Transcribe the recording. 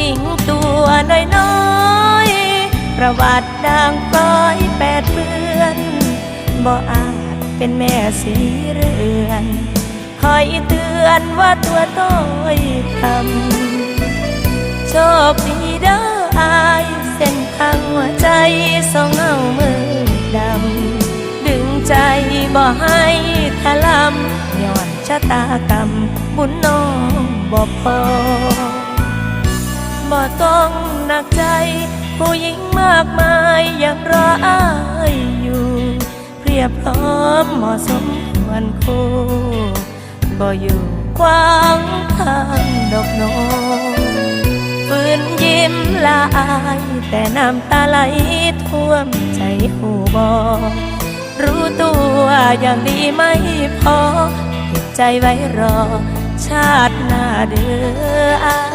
หญิงตัวน้อยๆ ประวัติดังปลอยแปดเปือนบ่อาจเป็นแม่สีเรือนคอยเตือนว่าตัวต้อยทำโชคดีเด้ออายเส้นทางหัวใจสองเงามือดำ ดึงใจบ่ให้ทะลำย้อนชะตากรรมบุญน้องบ่พอ หนักใจ ผู้หญิงมากมายยังรออายอยู่ เพียบพร้อมเหมาะสมควรคู่บ่อยู่ขวางทางดอกน้องฝืนยิ้มละอายแต่น้ำตาไหลท่วมใจหูบอรู้ตัวอย่างดีไม่พอเก็บใจไว้รอ ชาติหน้าเด้อ